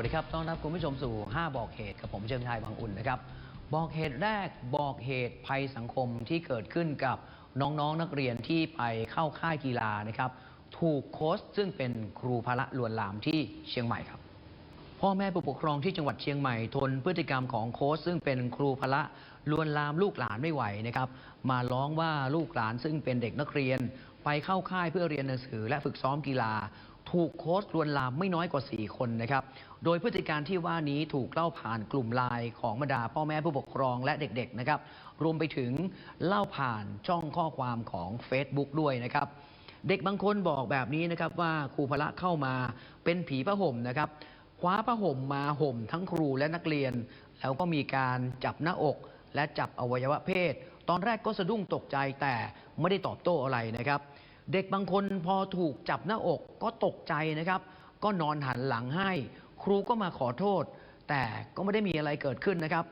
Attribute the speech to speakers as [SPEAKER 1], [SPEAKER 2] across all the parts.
[SPEAKER 1] วัสดีครับ ต้อนรับคุณผู้ชมสู่ 5 บอกเหตุกับผมเชิงชายบางอุ่นนะครับ บอกเหตุแรกบอกเหตุภัยสังคมที่เกิดขึ้นกับน้องๆนนักเรียนที่ไปเข้าค่ายกีฬานะครับ ถูกโค้ชซึ่งเป็นครูพละลวนลามที่เชียงใหม่ครับ พ่อแม่ผู้ปกครองที่จังหวัดเชียงใหม่ทนพฤติกรรมของโค้ชซึ่งเป็นครูพละลวนลามลูกหลานไม่ไหวนะครับ มาร้องว่าลูกหลานซึ่งเป็นเด็กนักเรียน ไปเข้าค่ายเพื่อเรียนหนังสือและฝึกซ้อมกีฬา ถูกโค้ชลวนลามไม่น้อยกว่า 4 คนนะครับ โดยพฤติการที่ว่านี้ถูกเล่าผ่านกลุ่มไลน์ของบรรดาพ่อแม่ผู้ปกครองและเด็กๆนะครับ รวมไปถึงเล่าผ่านช่องข้อความของ Facebook ด้วยนะครับ เด็กบางคนบอกแบบนี้นะครับว่าครูพละเข้ามาเป็นผีผ้าห่มนะครับคว้าผ้าห่มมาห่มทั้งครูและนักเรียน แล้วก็มีการจับหน้าอก และจับอวัยวะเพศ ตอนแรกก็สะดุ้งตกใจแต่ไม่ได้ตอบโต้อะไรนะครับ เด็กบางคนพอถูกจับหน้าอกก็ตกใจนะครับ ก็นอนหันหลังให้ ครูก็มาขอโทษ แต่ก็ไม่ได้มีอะไรเกิดขึ้นนะครับ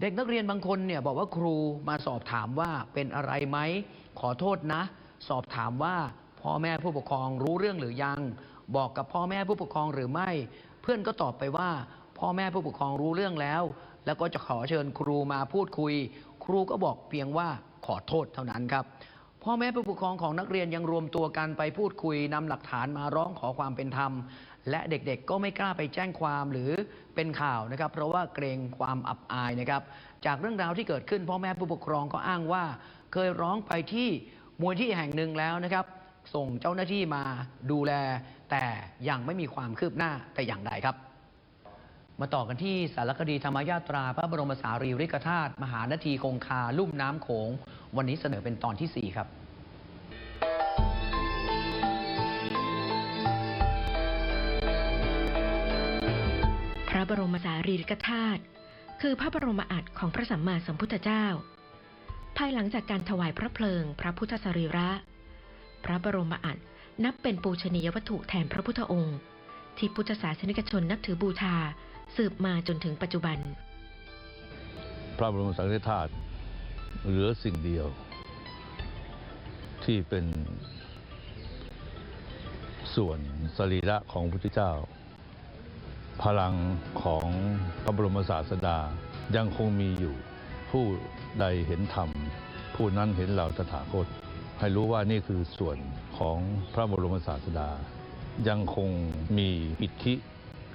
[SPEAKER 1] เด็กนักเรียนบางคนเนี่ยบอกว่าครูมาสอบถามว่าเป็นอะไรไหมขอโทษนะ สอบถามว่าพ่อแม่ผู้ปกครองรู้เรื่องหรือยัง บอกกับพ่อแม่ผู้ปกครองหรือไม่ เพื่อนก็ตอบไปว่า พ่อแม่ผู้ปกครองรู้เรื่องแล้ว แล้วก็จะขอเชิญครูมาพูดคุย ครูก็บอกเพียงว่าขอโทษเท่านั้นครับ พ่อแม่ผู้ปกครองของนักเรียนยังรวมตัวกันไปพูดคุยนำหลักฐานมาร้องขอความเป็นธรรม และเด็กๆ ก็ไม่กล้าไปแจ้งความหรือเป็นข่าวนะครับ เพราะว่าเกรงความอับอายนะครับ จากเรื่องราวที่เกิดขึ้น พ่อแม่ผู้ปกครองก็อ้างว่า เคยร้องไปที่มูลที่แห่งหนึ่งแล้วนะครับ ส่งเจ้าหน้าที่มาดูแล แต่ยังไม่มีความคืบหน้าแต่อย่างใดครับ มาต่อกันที่สารคดีธรรมยาตรา พระบรมสารีริกธาตุมหานาทีคงคาลุ่มน้ำโขง วันนี้เสนอเป็นตอนที่ 4 ครับ
[SPEAKER 2] พระบรมสารีริกธาตุคือพระบรมอัฐของพระสัมมาสัมพุทธเจ้า ภายหลังจากการถวายพระเพลิง พระพุทธสรีระ พระบรมอัฐนับเป็นปูชนียวัตถุแทนพระพุทธองค์ ที่พุทธศาสนิกชนนับถือบูชา สืบมาจนถึงปัจจุบัน
[SPEAKER 3] พระบรมสังฆธาตุเหลือสิ่งเดียว ที่เป็นส่วนสรีระของพระพุทธเจ้า พลังของพระบรมศาสดายังคงมีอยู่ ผู้ใดเห็นธรรม ผู้นั้นเห็นเราตถาคต ให้รู้ว่านี่คือส่วนของพระบรมศาสดา ยังคงมีอิทธิ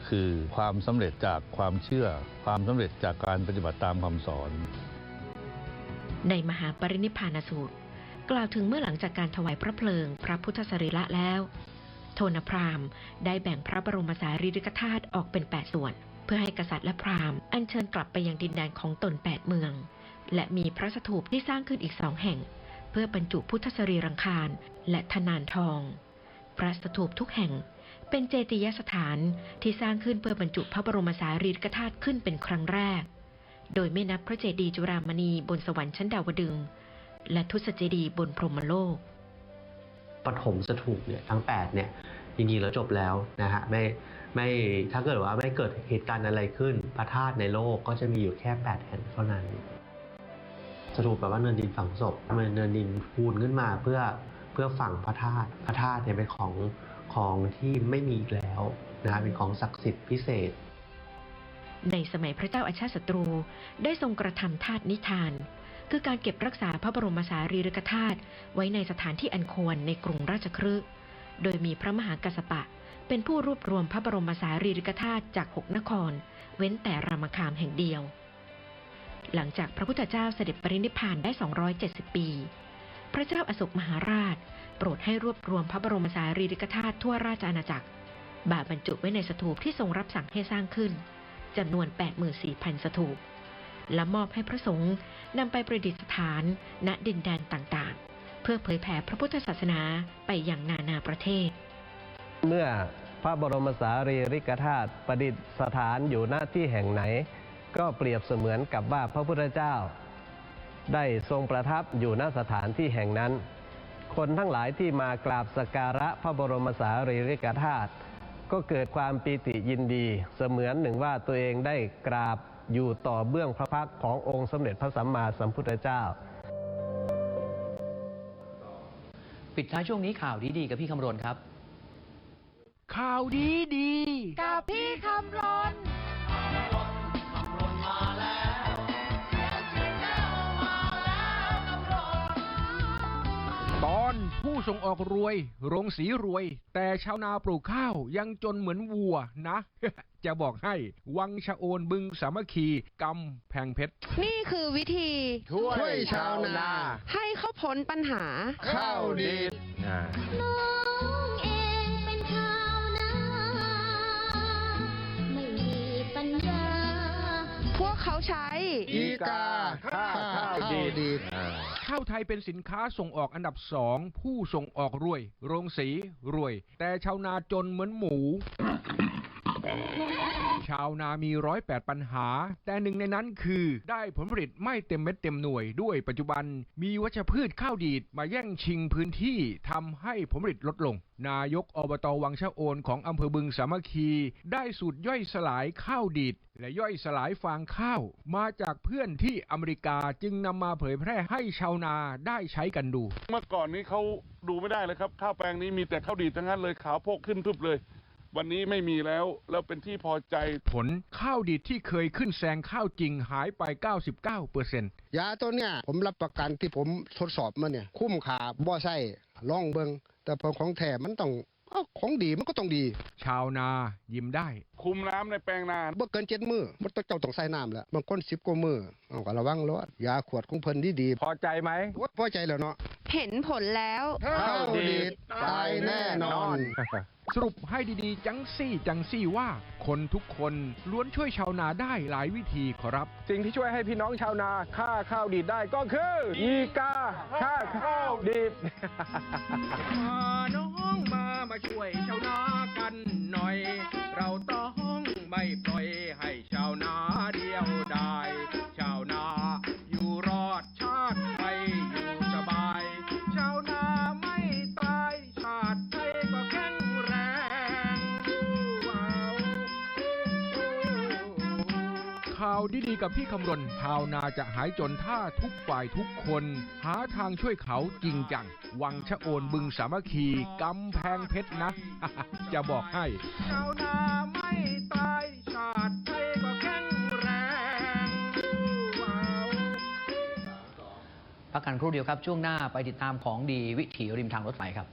[SPEAKER 3] คือความสำเร็จจากความเชื่อ ความสำเร็จจากการปฏิบัติตามคำสอน
[SPEAKER 2] ในมหาปรินิพพานสูตร กล่าวถึงเมื่อหลังจากการถวายพระเพลิง พระพุทธสรีระแล้ว โทนพราหมณ์ได้แบ่งพระบรมสารีริกธาตุออกเป็น 8 ส่วน เพื่อให้กษัตริย์และพราหมณ์อัญเชิญกลับไปยังดินแดนของตน 8 เมือง และมีพระสถูปที่สร้างขึ้นอีกสองแห่ง เพื่อบรรจุพุทธสรีรังคารและธนานทอง พระสถูปทุกแห่ง เป็นเจติยสถานที่สร้างขึ้นเพื่อบรรจุพระบรมสารีริกธาตุขึ้นเป็นครั้งแรก โดยไม่นับพระเจดีย์จุฬามณีบนสวรรค์ชั้นดาวดึง และทุสเจดีย์บนพรหมโลก
[SPEAKER 4] ปฐมสถูปเนี่ยทั้ง 8 เนี่ยจริงๆแล้วจบแล้วนะฮะไม่ไม่ถ้าเกิดว่าไม่เกิดเหตุการณ์อะไรขึ้นพระธาตุในโลกก็จะมีอยู่แค่ 8 แห่งเท่านั้นสถูปแปลว่าเนินดินฝังศพมันเนินดินพูนขึ้นมาเพื่อเพื่อฝังพระธาตุพระธาตุเนี่ยเป็นของ ของที่ไม่มีอีกแล้วนะเป็นของศักดิ์สิทธิ์พิเศษ
[SPEAKER 2] ในสมัยพระเจ้าอาชาติศัตรูได้ทรงกระทำธาตุนิทาน คือการเก็บรักษาพระบรมสารีริกธาตุไว้ในสถานที่อันควรในกรุงราชคฤห์โดยมีพระมหากัสสปะ เป็นผู้รวบรวมพระบรมสารีริกธาตุจากหกนคร เว้นแต่รามคามแห่งเดียว หลังจากพระพุทธเจ้าเสด็จปรินิพพานได้ 270 ปี พระเจ้าอโศกมหาราช โปรดให้รวบรวมพระบรมสารีริกธาตุทั่วราชอาณาจักร บาบรรจุไว้ในสถูปที่ทรงรับสั่งให้สร้างขึ้นจำนวน 84,000 สถูป และมอบให้พระสงฆ์นำไปประดิษฐาน ณดินแดนต่างๆ เพื่อเผยแผ่พระพุทธศาสนาไปอย่างนานาประเทศ
[SPEAKER 5] เมื่อพระบรมสารีริกธาตุประดิษฐานอยู่หน้าที่แห่งไหน ก็เปรียบเสมือนกับว่าพระพุทธเจ้า ได้ทรงประทับอยู่ณสถานที่แห่งนั้น คนทั้งหลายที่มากราบสกการะพระบรมสารีริกธาตุก็เกิดความปีติยินดี เสมือนหนึ่งว่าตัวเองได้กราบอยู่ต่อเบื้องพระพักตร์ขององค์สมเด็จพระสัมมาสัมพุทธเจ้า
[SPEAKER 1] ปิดท้ายช่วงนี้ข่าวดีๆกับพี่คำรณครับ
[SPEAKER 6] ข่าวดีดี กับพี่คำรน
[SPEAKER 7] ผู้ส่งออกรวย โรงสีรวย แต่ชาวนาปลูกข้าวยังจนเหมือนวัวนะ จะบอกให้ วังชะโอนบึงสามัคคีกำแพงเพชร
[SPEAKER 6] นี่คือวิธี
[SPEAKER 7] ช่วยชาวนา
[SPEAKER 6] ให้เขาพ้นปัญหา
[SPEAKER 7] ข้าวดี
[SPEAKER 8] เขา
[SPEAKER 6] ใช้
[SPEAKER 7] อีกาข้าข้าวดี ข้าวไทยเป็นสินค้าส่งออกอันดับสองผู้ส่งออกรวย โรงสีรวย แต่ชาวนาจนเหมือนหมู ชาวนามีร้อยแปดปัญหา แต่หนึ่งในนั้นคือได้ผลผลิตไม่เต็มเม็ดเต็มหน่วยด้วยปัจจุบัน มีวัชพืชข้าวดีดมาแย่งชิงพื้นที่ทำให้ผลผลิตลดลง นายกอบตวังชะโอนของอำเภอบึงสามัคคี ได้สูตรย่อยสลายข้าวดีดและย่อยสลายฟางข้าว มาจากเพื่อนที่อเมริกาจึงนำมาเผยแพร่ให้ชาวนาได้ใช้กันดู
[SPEAKER 9] เมื่อก่อนนี้เขาดูไม่ได้เลยครับ ข้าวแปลงนี้มีแต่ข้าวดีดทั้งนั้นเลยขาวโพกขึ้นพึบเลย วันนี้ไม่มีแล้วแล้วเป็นที่พอใจ
[SPEAKER 7] ผลข้าวดีดที่เคยขึ้นแซงข้าวจริงหายไป 99เปอร์เซ็นต์
[SPEAKER 10] ยาตัวเนี้ยผมรับประกันที่ผมทดสอบมาเนี่ย คุ้มค่าบ่ใส่ล่องเบิง แต่พอของแท้มันต้องเอ้าของดีมันก็ต้องดี
[SPEAKER 7] ชาวนายิ้มได้
[SPEAKER 9] คุมน้ำในแปลงนา
[SPEAKER 10] บ่เกินเจ็ดมือมันต้องเจ้าต้องใส่น้ำแล้วบางคนสิบกว่ามือเอาก็ระวังรถยาขวดของเพิ่นดีดี
[SPEAKER 5] พอใจไหม
[SPEAKER 10] ๆว่าพอใจแล้วเนาะ
[SPEAKER 6] เห็นผลแล้ว
[SPEAKER 10] ข้าวดีดตายแน่นอน
[SPEAKER 7] สรุปให้ดีๆ จังซี่จังซี่ว่า คนทุกคนล้วนช่วยชาวนาได้หลายวิธีขอรับ
[SPEAKER 5] สิ่งที่ช่วยให้พี่น้องชาวนาค่าข้าวดีดได้ก็คืออีกาค่าข้าวดีด
[SPEAKER 7] มาน้องมามาช่วยชาวนากันหน่อย เราต้องไม่ปล่อยให้าวดีๆกับพี่คำรณชาวนาจะหายจนถ้าทุกฝ่ายทุกคน หาทางช่วยเขาจริงจัง วังชะโอนบึงสามัคคีกำแพงเพชรนะ จะบอกให้ ชาวนาไม่ตายชาติไทยก็แข็งแรงว้าว
[SPEAKER 1] พักกันครู่เดียวครับ ช่วงหน้าไปติดตามของดีวิถีริมทางรถไฟครับ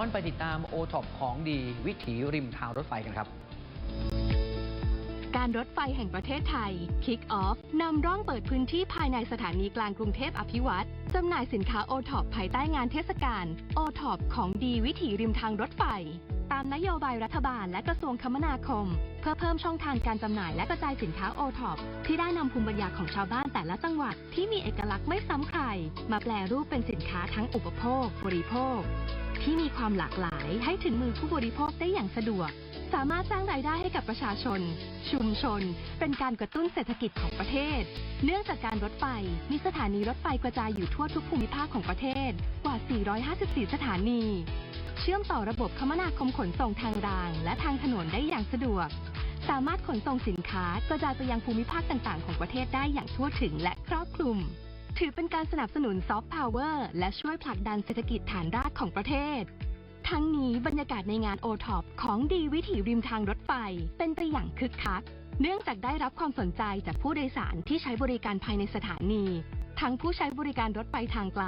[SPEAKER 1] อนไปติดตามโอท็อปของดีวิถีริมทางรถไฟกันครับ
[SPEAKER 11] การรถไฟแห่งประเทศไทย Kick Off นำร่องเปิดพื้นที่ภายในสถานีกลางกรุงเทพอภิวัตรจำหน่ายสินค้าโอท็อปภายใต้งานเทศกาลโอท็อปของดีวิถีริมทางรถไฟ ตามนโยบายรัฐบาลและกระทรวงคมนาคม เพื่อเพิ่มช่องทางการจำหน่ายและกระจายสินค้าโอท็อปที่ได้นำภูมิปัญญาของชาวบ้านแต่ละจังหวัด ที่มีเอกลักษณ์ไม่ซ้ำใคร มาแปลรูปเป็นสินค้าทั้งอุปโภค บริโภค ที่มีความหลากหลายให้ถึงมือผู้บริโภคได้อย่างสะดวก สามารถสร้างรายได้ให้กับประชาชน ชุมชน เป็นการกระตุ้นเศรษฐกิจของประเทศ เนื่องจากการรถไฟ มีสถานีรถไฟกระจายอยู่ทั่วทุกภูมิภาคของประเทศ กว่า 454 สถานี เชื่อมต่อระบบคมนาคมขนส่งทางราง และทางถนนได้อย่างสะดวก สามารถขนส่งสินค้ากระจายไปยังภูมิภาคต่างๆ ของประเทศได้อย่างทั่วถึงและครอบคลุม ถือเป็นการสนับสนุนซอฟต์พาวเวอร์และช่วยผลักดันเศรษฐกิจฐานรากของประเทศ ทั้งนี้บรรยากาศในงานโอท็อปของดีวิถีริมทางรถไฟ เป็นไปอย่างคึกคัก เนื่องจากได้รับความสนใจจากผู้โดยสารที่ใช้บริการภายในสถานี ทั้งผู้ใช้บริการรถไฟทางไกล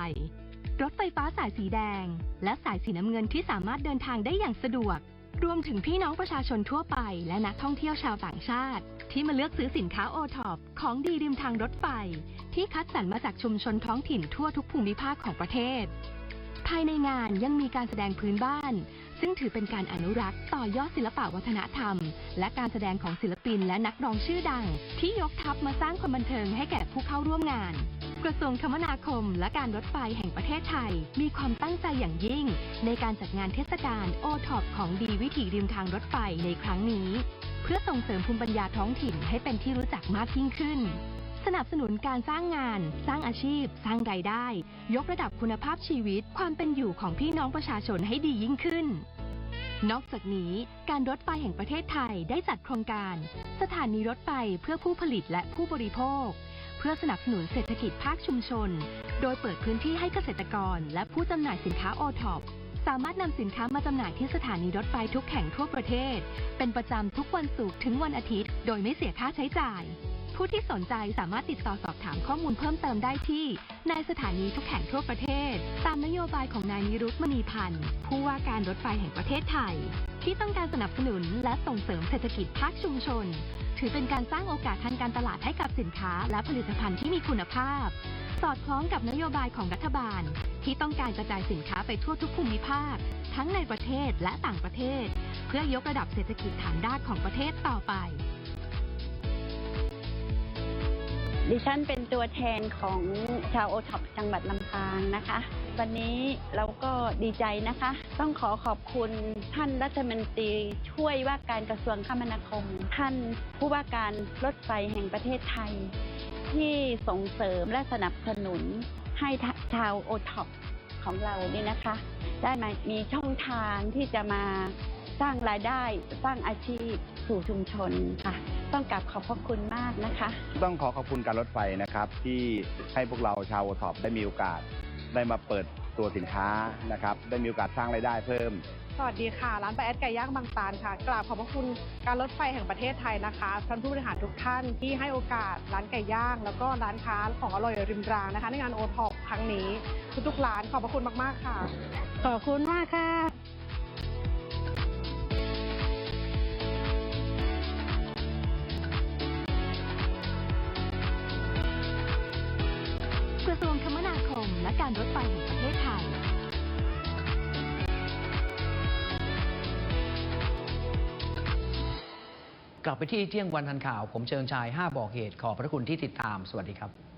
[SPEAKER 11] รถไฟฟ้าสายสีแดง และสายสีน้ำเงินที่สามารถเดินทางได้อย่างสะดวก รวมถึงพี่น้องประชาชนทั่วไป และนักท่องเที่ยวชาวต่างชาติ ที่มาเลือกซื้อสินค้าโอท็อปของดีริมทางรถไฟ ที่คัดสรรมาจากชุมชนท้องถิ่นทั่วทุกภูมิภาคของประเทศ ภายในงานยังมีการแสดงพื้นบ้าน ซึ่งถือเป็นการอนุรักษ์ต่อยอดศิลปะวัฒนธรรม และการแสดงของศิลปินและนักร้องชื่อดัง ที่ยกทัพมาสร้างความบันเทิงให้แก่ผู้เข้าร่วมงาน กระทรวงคมนาคมและการรถไฟแห่งประเทศไทย มีความตั้งใจอย่างยิ่ง ในการจัดงานเทศกาลโอท็อปของดีวิถีริมทางรถไฟในครั้งนี้ เพื่อส่งเสริมภูมิปัญญาท้องถิ่นให้เป็นที่รู้จักมากยิ่งขึ้น สนับสนุนการสร้างงาน สร้างอาชีพ สร้างรายได้ ยกระดับคุณภาพชีวิต ความเป็นอยู่ของพี่น้องประชาชนให้ดียิ่งขึ้นนอกจากนี้ การรถไฟแห่งประเทศไทยได้จัดโครงการ สถานีรถไฟเพื่อผู้ผลิตและผู้บริโภค พื่อสนับสนุนเศรษฐกิจภาคชุมชน โดยเปิดพื้นที่ให้เกษตรกร และผู้จำหน่ายสินค้าโอท็อปสามารถนำสินค้ามาจำหน่ายที่สถานีรถไฟทุกแห่งทั่วประเทศ เป็นประจำทุกวันศุกร์ถึงวันอาทิตย์ โดยไม่เสียค่าใช้จ่าย ผู้ที่สนใจสามารถติดต่อสอบถามข้อมูลเพิ่มเติมได้ที่ในสถานีทุกแห่งทั่วประเทศ ตามนโยบายของนายนิรุตมณีพันธ์ผู้ว่าการรถไฟแห่งประเทศไทย ที่ต้องการสนับสนุนและส่งเสริมเศรษฐกิจภาคชุมชน ถือเป็นการสร้างโอกาสทางการตลาดให้กับสินค้า และผลิตภัณฑ์ที่มีคุณภาพ สอดคล้องกับนโยบายของรัฐบาล ที่ต้องการกระจายสินค้าไปทั่วทุกภูมิภาค ทั้งในประเทศและต่างประเทศ เพื่อยกระดับเศรษฐกิจฐานรากของประเทศต่อไป
[SPEAKER 12] ดิฉันเป็นตัวแทนของชาวโอท็อปจังหวัดลำปางนะคะ วันนี้เราก็ดีใจนะคะ ต้องขอขอบคุณท่านรัฐมนตรีช่วยว่าการกระทรวงคมนาคม ท่านผู้ว่าการรถไฟแห่งประเทศไทย ที่ส่งเสริมและสนับสนุนให้ชาวโอท็อปของเรานี่นะคะ ได้มามีช่องทางที่จะมาสร้างรายได้สร้างอาชีพสู่ชุมชนค่ะ ต้องกลับขอบพระคุณมากนะคะ
[SPEAKER 13] ต้องขอขอบคุณการรถไฟนะครับ ที่ให้พวกเราชาวโอท็อปได้มีโอกาส ได้มาเปิดตัวสินค้านะครับ ได้มีโอกาสสร้างรายได้เพิ่ม
[SPEAKER 14] สวัสดีค่ะ ร้านปลาแอดไก่ย่างบางตาลค่ะ กราบขอบพระคุณการรถไฟแห่งประเทศไทยนะคะท่านผู้บริหารทุกท่านที่ให้โอกาสร้านไก่ย่าง แล้วก็ร้านค้าของอร่อยริมรางนะคะ ในงานโอท็อปครั้งนี้ทุกๆร้านขอบพระคุณมากๆค่ะ
[SPEAKER 12] ขอบคุณมากค่ะ
[SPEAKER 1] กลับไปที่เที่ยงวันทันข่าว ผมเชิงชาย 5 บอกเหตุ ขอบพระคุณที่ติดตาม สวัสดีครับ